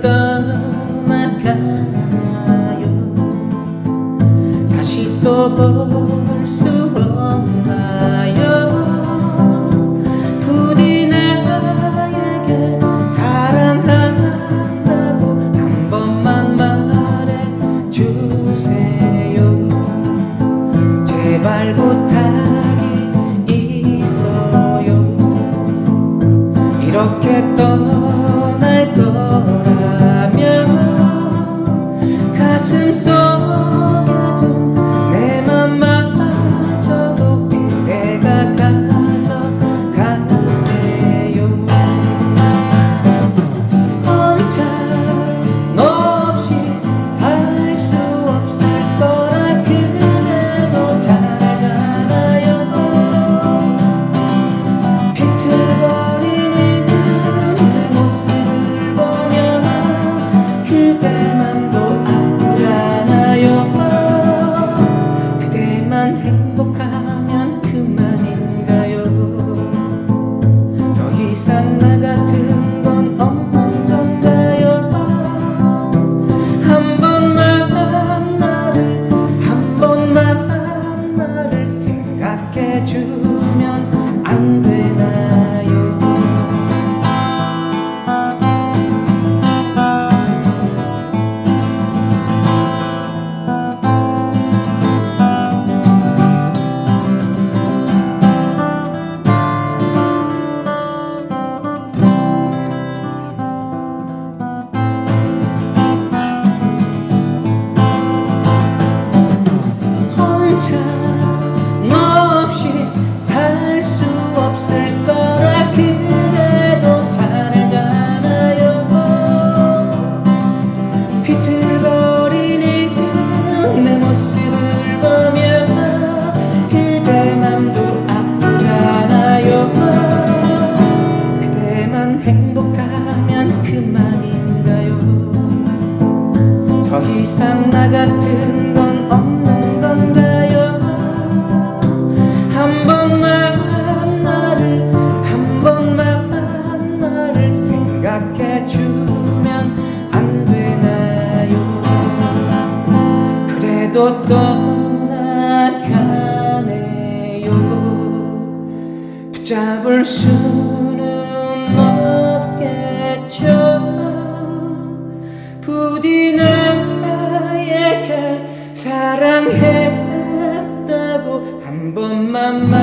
떠나가요? 다시 또 볼 수 없나요? 부디 나에게 사랑한다고 한 번만 말해 주세요. 제발 부탁이 있어요. 이렇게 떠 가슴 속 안 되나요 더 이상 나 같은 건 없는 건가요? 한 번만 나를 한 번만 나를 생각해 주면 안 되나요? 그래도 떠나가네요 붙잡을 수는 없겠죠 나